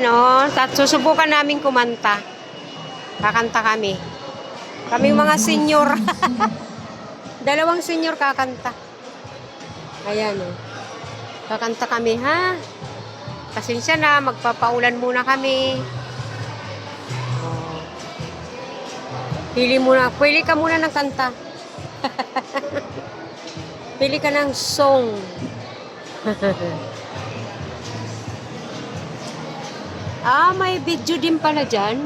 No, at susubukan namin kumanta. Kakanta kami. Kami mga senior. Dalawang senior kakanta. Ayan o. Kakanta kami ha. Pasensya na, magpapaulan muna kami. Oh. Pili muna, pili ka muna ng kanta. pili ka ng song. ah, may video din pala dyan.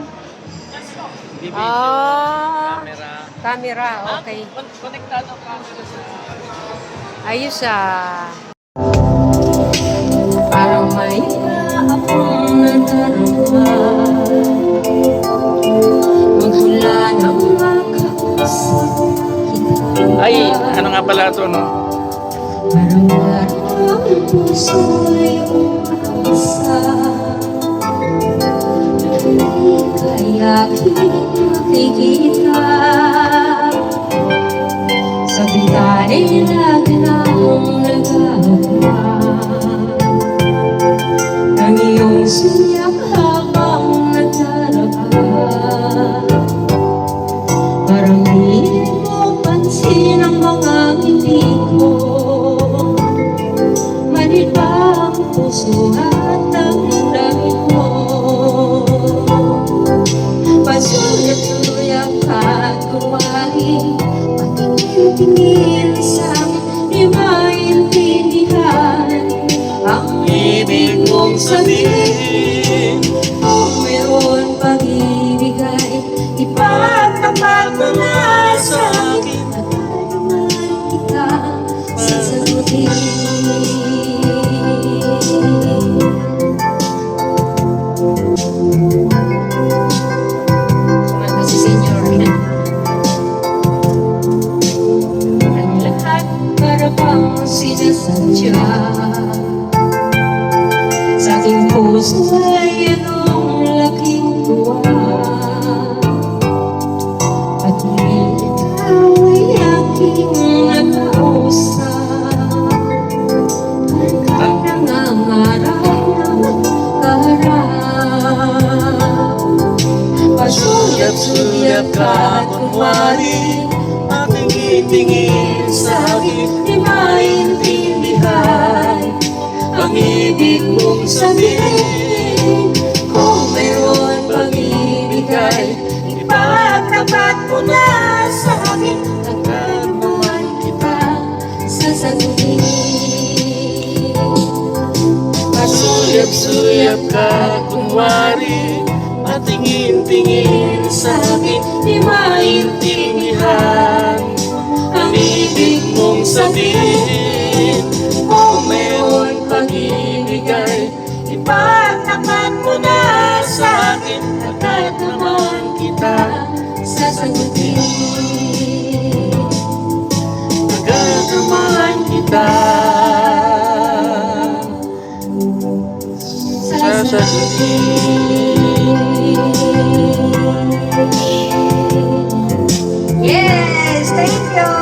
Video, Ah, camera. camera, okay. Kon- Konektado ang camera sa... Ayos ah. Parang may akong nadarama Magmula nang makausap kita Ay, ano nga pala ito, no? Parang parang ang puso kaya makikita Sa bintana lagi nang nagagawa Ang iyong siyak habang nagdaraba Parang di mo pansin ang mga ngiti ko Manit ba ang puso sinasadya Sa aking puso ay anong laking tuwa At ngayon ikaw ay aking nakausap. Ang nangangarap ng kaharap Pasulyap-sulyap ka at kumari Ating itingin sa akin Di ibig sabihin Kung mayroon pag-ibig ay Ipagtapat mo na sa akin Agad naman kita sasagutin Pasulyap-sulyap ka, kunwari Patingin-tingin sa akin Di Maintindihan. Ang ibig mong sabihin Kung mayroon pag-ibig sasagutin Pagkakamahan kita Sasagutin Yes! Thank you!